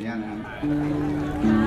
นี้นะครับ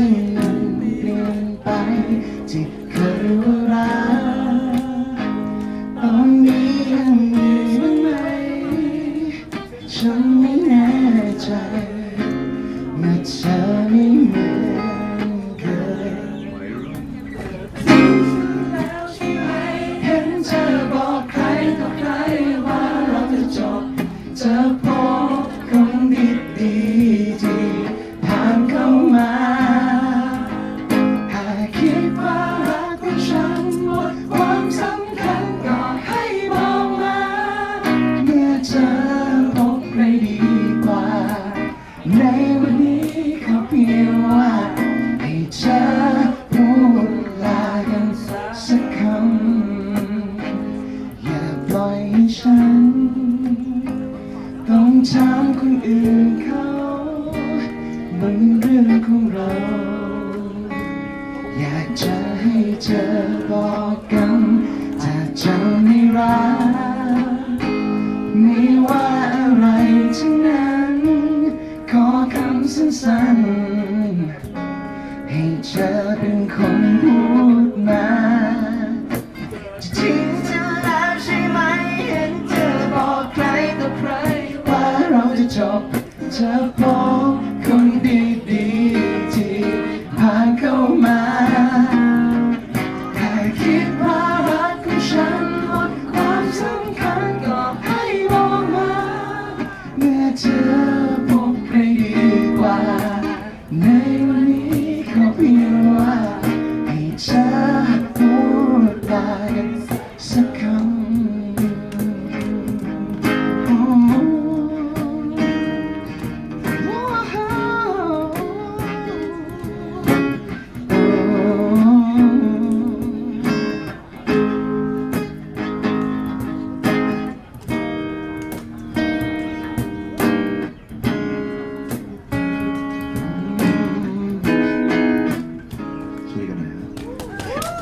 Mm-hmm.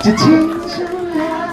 to teach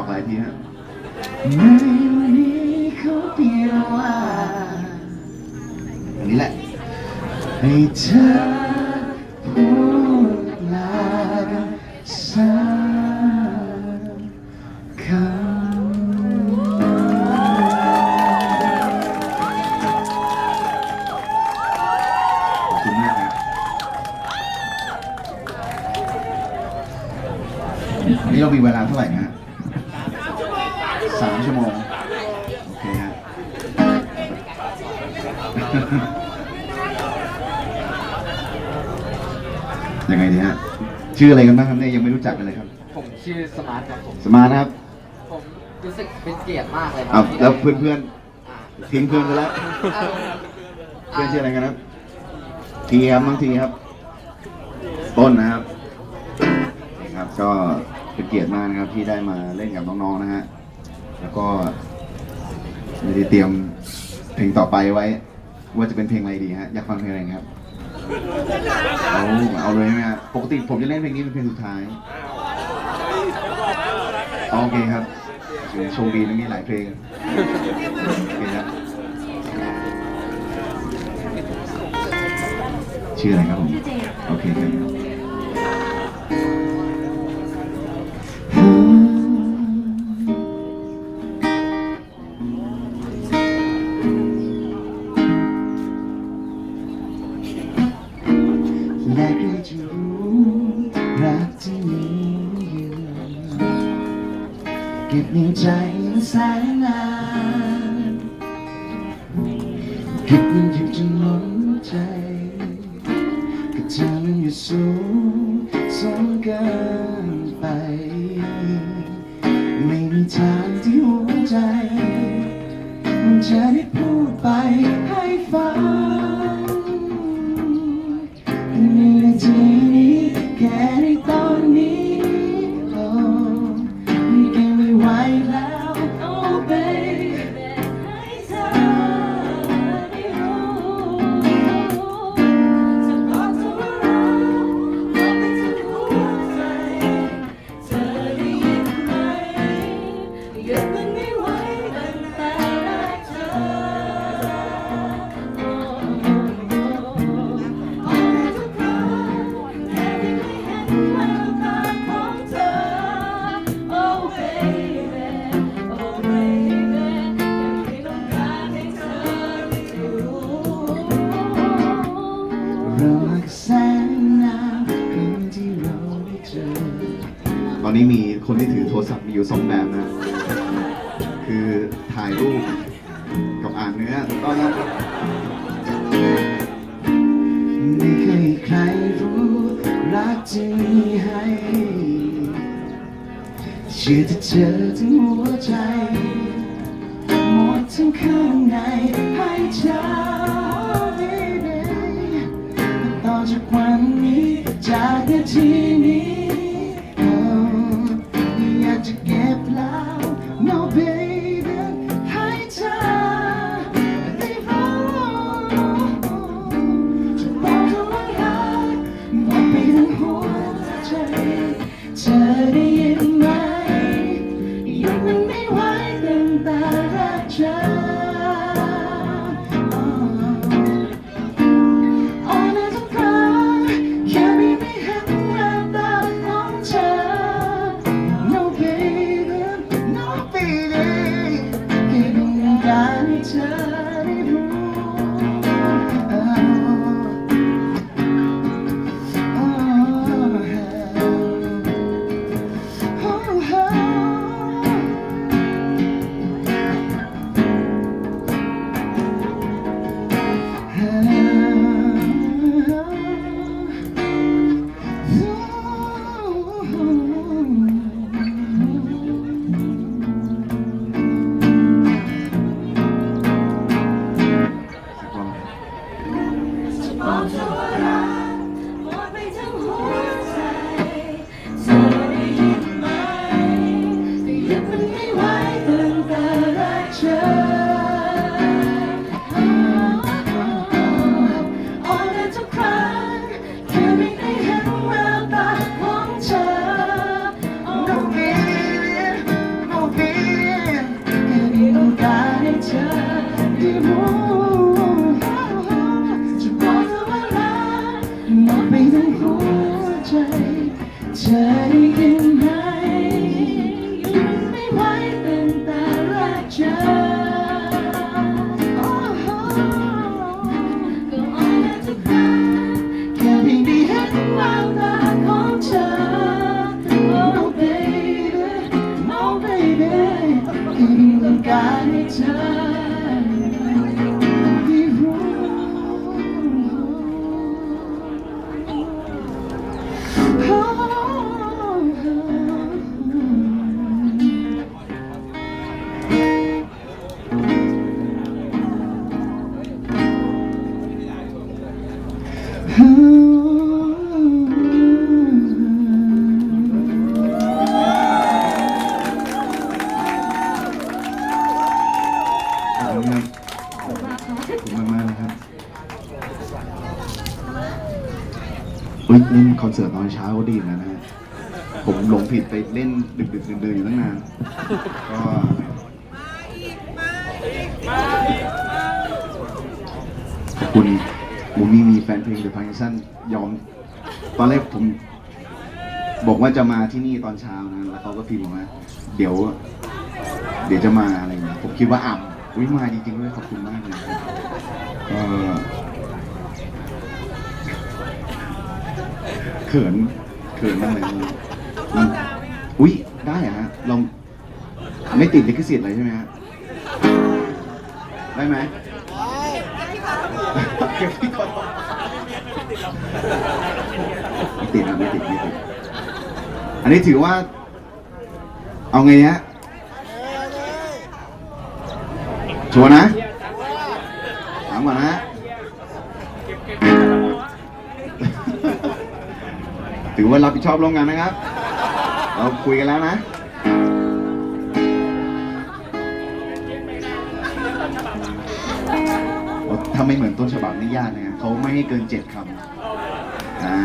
อกหลายทีฮะไม่วันนี้เขาเปลี่ยนว่าอันนี้แหละให้เธอ ยังไงดีฮะชื่ออะไรกันบ้างครับเนี่ยยังไม่รู้จักกันเลยครับ ผมชื่อสมาร์ทครับผม สมาร์ทครับ ผมรู้สึกเป็นเกียรติมากเลยครัอ้าแล้วเพื่อนเพื่อนๆทิ้งเพื่อนไปแล้ว เพื่อนชื่ออะไรกันครับ ทีครับบางทีครับ ต้นนะครับครับ ก็เป็นเกียรติมากนะครับที่ได้มาเล่นกับน้องๆนะฮะ แล้วก็ไม่ได้เตรียมเพลงต่อไปไว้ ว่าจะเป็นเพลงอะไรดีฮะ อยากฟังเพลงอะไรครับ เอาเอาเลยไหมฮะปกติผมจะเล่นเพลงนี้เป็นเพลงสุดท้ายอ๋อโอเคครับโชคดีนะมีหลายเพลงโอเคครับชื่ออะไรครับผม โอเคครับ ในใจมันแสนนาน เนื้อถูกต้องนะไม่เคยใครรู้รักที่มีให้เชื่อที่เธอทั้งหัวใจหมดทั้งข้างในให้เธอ baby ต่อจากวันนี้จากนาที แค่ต้ อนเสิร์ตตอนเช้าก็ดีเหมือนกันนะฮะผมหลงผิดไปเล่นดึกๆเดินๆอยู่ตั้งนานก็ขอบคุณมูมี่มีแฟนเพลงเดอะพังซันยอม ตอนแรกผม บอกว่าจะมาที่นี่ตอนเช้านะ แล้วเขาก็พิมพ์บอกว่า เดี๋ยว เดี๋ยวจะมาอะไรอย่างเงี้ยผมคิดว่าอ่ำอุ้ยมาจริงๆด้วยขอบคุณมากเลยก็ เขินเขินมากเลยมันอุ้ยได้เหรอะฮะลองไม่ติดลิขสิทธิ์อะไรใช่ไหมฮะได้ไหมเก็บที่ก่อนไม่ติดนะไม่ติดไม่ติดอันนี้ถือว่า เอาไงฮะชัวร์นะถามก่อนนะ ถือว่ารับผิดชอบร่วมกันนะครับ เราคุยกันแล้วนะถ้าไม่เหมือนต้นฉบับนี่ยากนะเขาไม่ให้เกินเจ็ดคำอ่า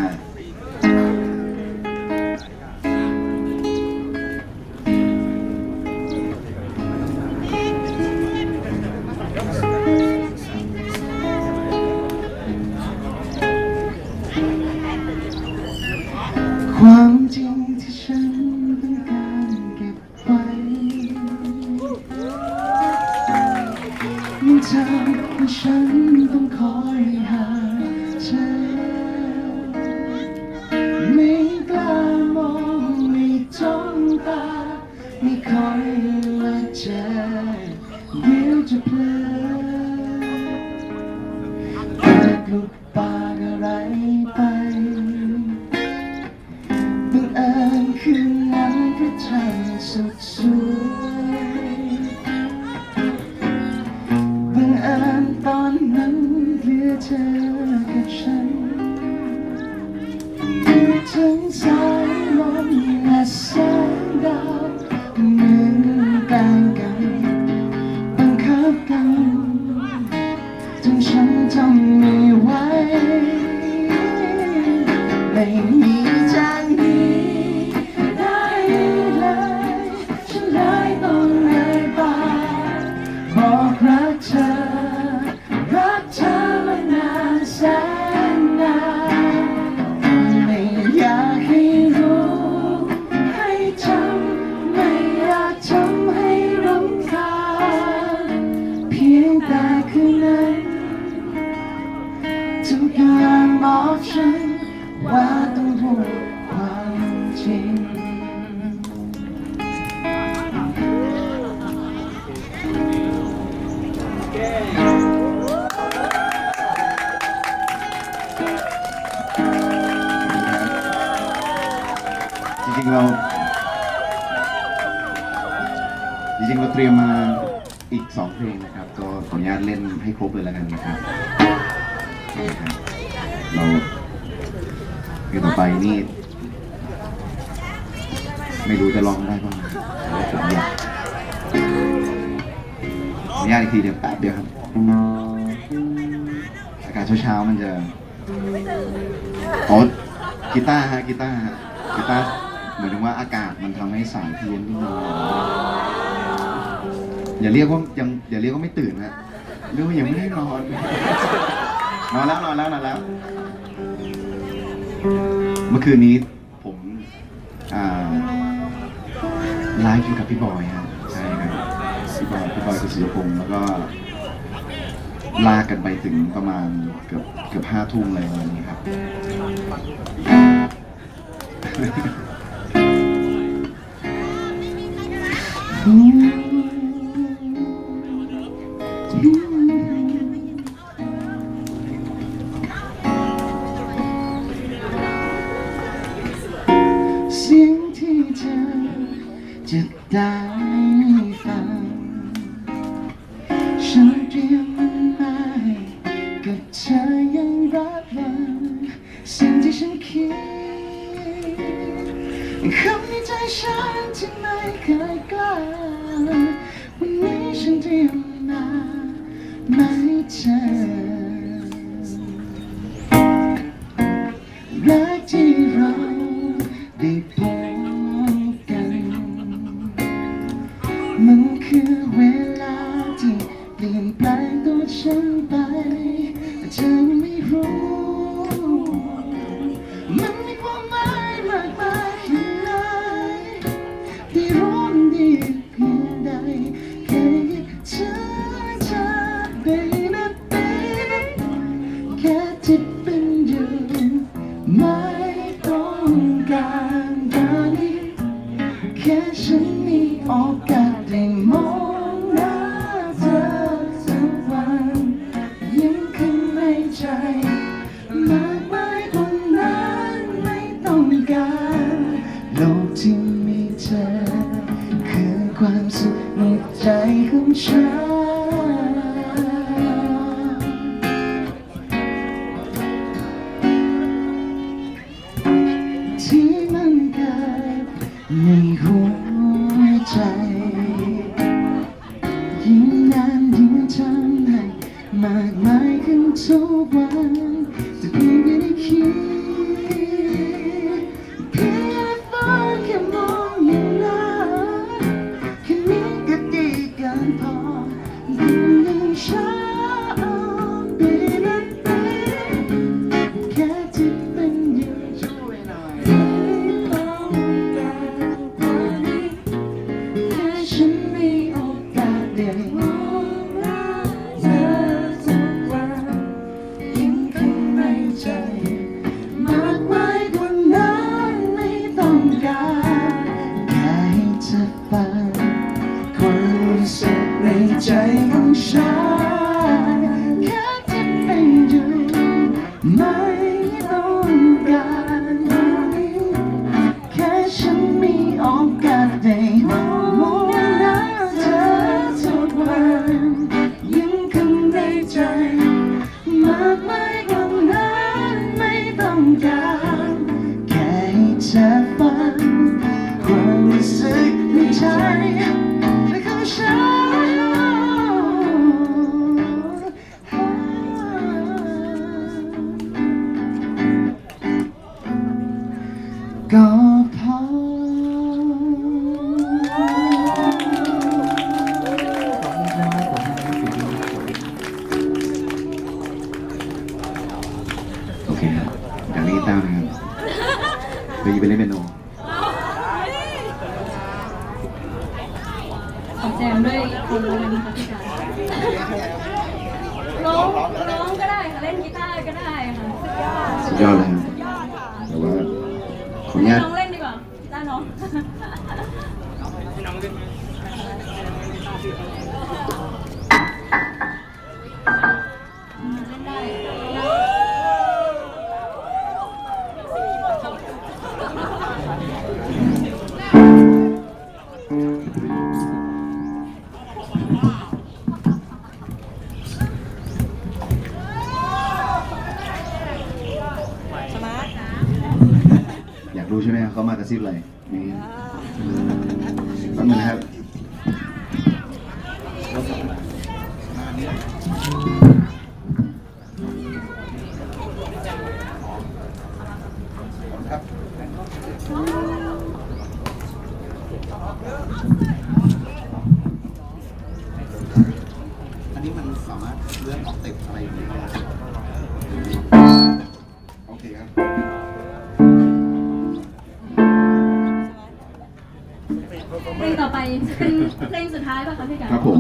เล่นให้ครบเลยแล้วกันนะครับนะครับเราเพลงต่อไปนี่ ไม่รู้จะร้องได้บ้างแต่ว่าผมอยากขออนุญาตอีกทีเดียวแป๊บเดียวครับอากาศเช้าๆมันจะอ๋อกีตาร์ฮะกีตาร์ฮะกีตาร์เหมือนถึงว่าอากาศมันทำให้สายเพี้ยนนิดนึงอย่าเรียกว่ายังอย่าเรียกว่าไม่ตื่นนะ เรียกว่ายังไม่ได้นอน นอนแล้วนอนแล้วนอนแล้ว เมื่อคืนนี้ผมไลฟ์อยู่กับพี่บอยฮะใช่ครับพี่บอยพี่บอยกุศลพงศ์แล้วก็ลากกันไปถึงประมาณเกือบเกือบห้าทุ่มเลยวันนี้ครับเฉันไปแต่เธอไม่รู้ ในใจของฉัน 高 kau mah kasih lah ya. Kau melihat ครับผม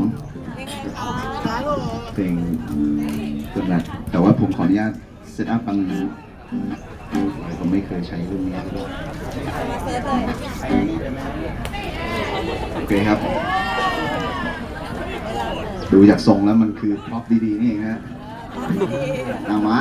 เพลงต้นรักแต่ว่าผมขออนุญาตเซตอัพบางผมไม่เคยใช้เรื่องนี้เลยโอเคครับ ดูจากทรงแล้วมันคือพร็อพดีๆนี่เองฮะเอามา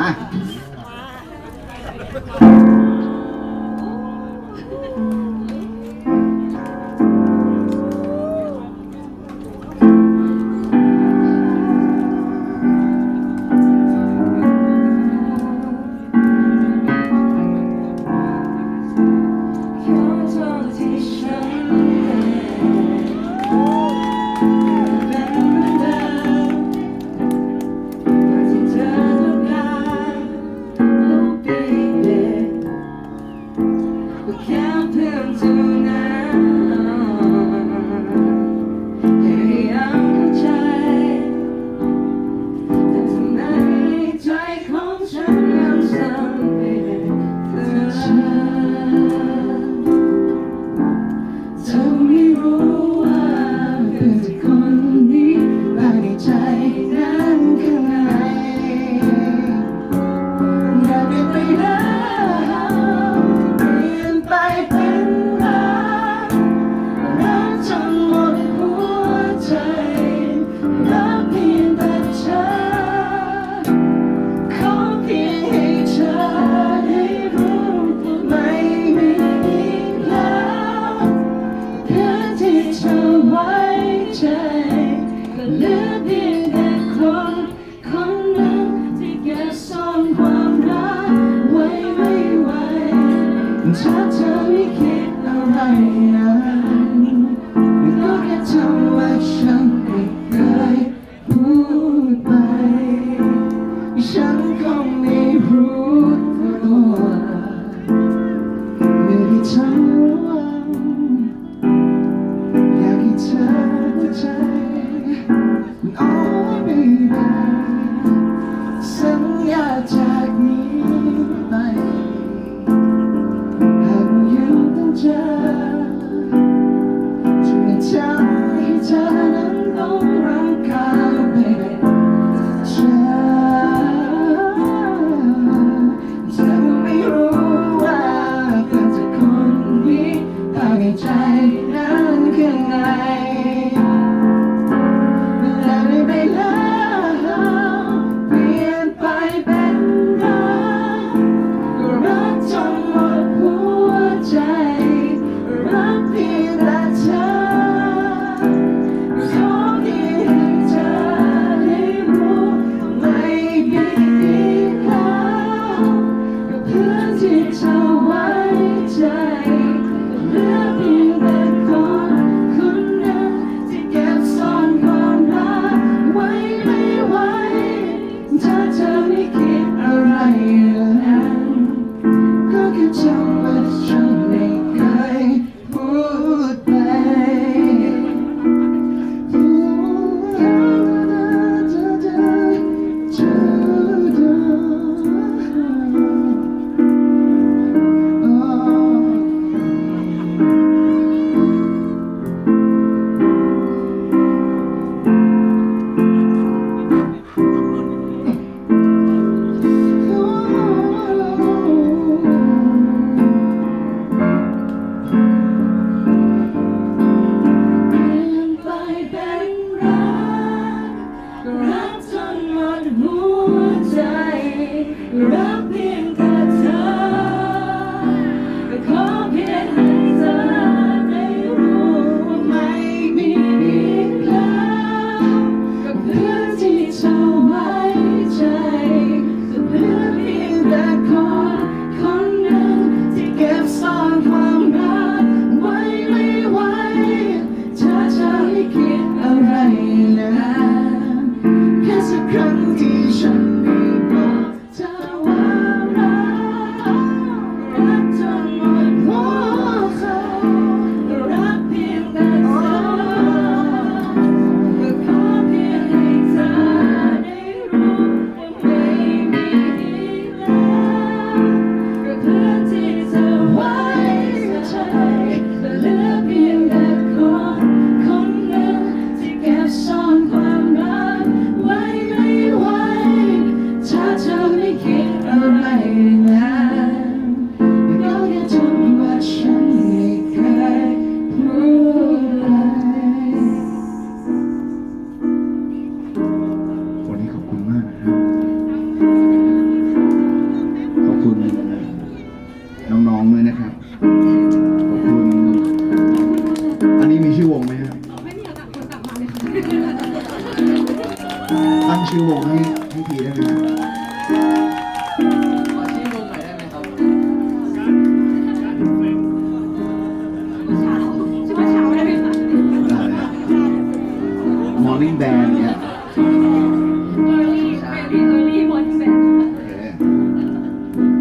ลี่แบนเนี่ย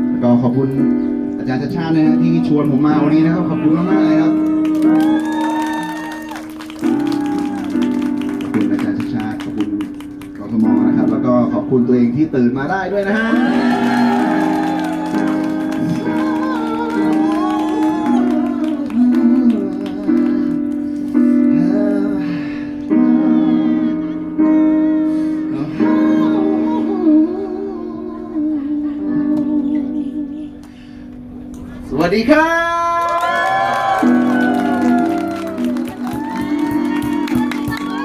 แล้วก็ขอบคุณอาจารย์ชาชาตินะฮะที่ชวนผมมาวันนี้นะครับ ขอบคุณมากมากเลยครับ ขอบคุณอาจารย์ชาชาติขอบคุณกทมนะครับ แล้วก็ขอบคุณตัวเองที่ตื่นมาได้ด้วยนะฮะ hija.